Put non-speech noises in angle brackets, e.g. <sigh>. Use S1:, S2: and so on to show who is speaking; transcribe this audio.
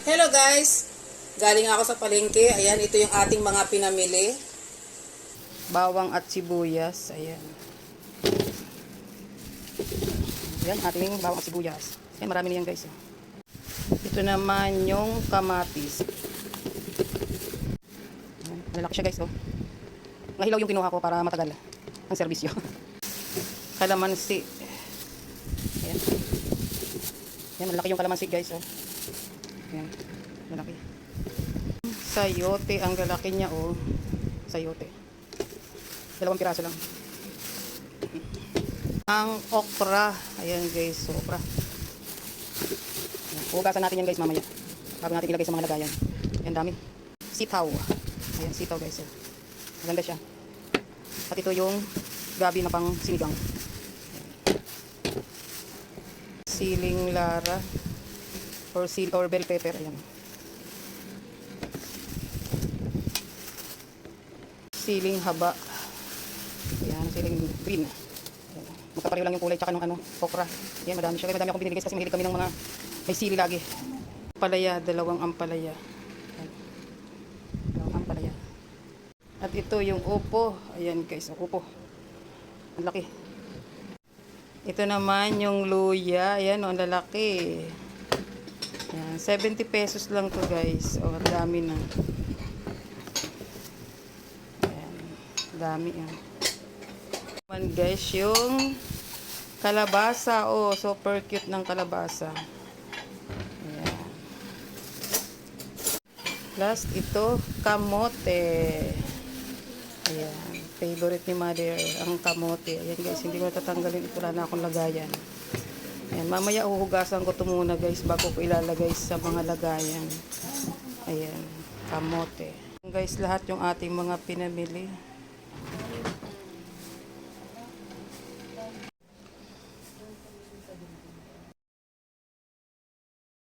S1: Hello guys! Galing ako sa palengke. Ayan, ito yung ating mga pinamili. Bawang at sibuyas. Ayan. Ayan, ating bawang at sibuyas. Ayan, marami niyan guys. oh. Ito naman yung kamatis. Malalaki siya guys. Oh. Nahilaw yung kinuha ko para matagal ang serbisyo. <laughs> Kalamansi. Ayan. Ayan, malaki yung kalamansi guys. Oh. Ayan, malaki. Sayote, ang lalaki niya oh. Sayote. Dalawang piraso lang. Ang okra. Ayan guys, okra. Ayan, Hugasan natin yan guys mamaya. Bago natin ilagay sa mga lagayan. Ayan, dami. Sitaw. Ayan, sitaw guys. Oh. Maganda siya. At ito yung gabi na pang sinigang. Siling lara or sil or bell pepper ayan. Siling haba. Ayan, siling green. Ayan. Magkapareho lang yung kulay tsaka ng ano, okra. Ayan, madami siya. Kaya madami akong binili kasi mahilig kami ng mga may sili lagi. Ampalaya, dalawang ampalaya. Dalawang ampalaya. At ito yung upo. Ayan guys, upo. Ang laki. Ito naman yung luya. Ayan, oh, ang lalaki. Ayan, 70 pesos lang to guys. Oh, ang dami na. Ayan, dami yan. Naman guys, yung kalabasa. Oh, super cute ng kalabasa. Ayan. Last, ito, kamote. Ayan. Favorite ni mother, ang kamote. Ayan guys, hindi ko natatanggalin. Ito na akong lagayan. Ayan, mamaya uhugasan ko ito muna guys bago ko ilalagay sa mga lagayan. Ayan, kamote. Guys, lahat yung ating mga pinamili.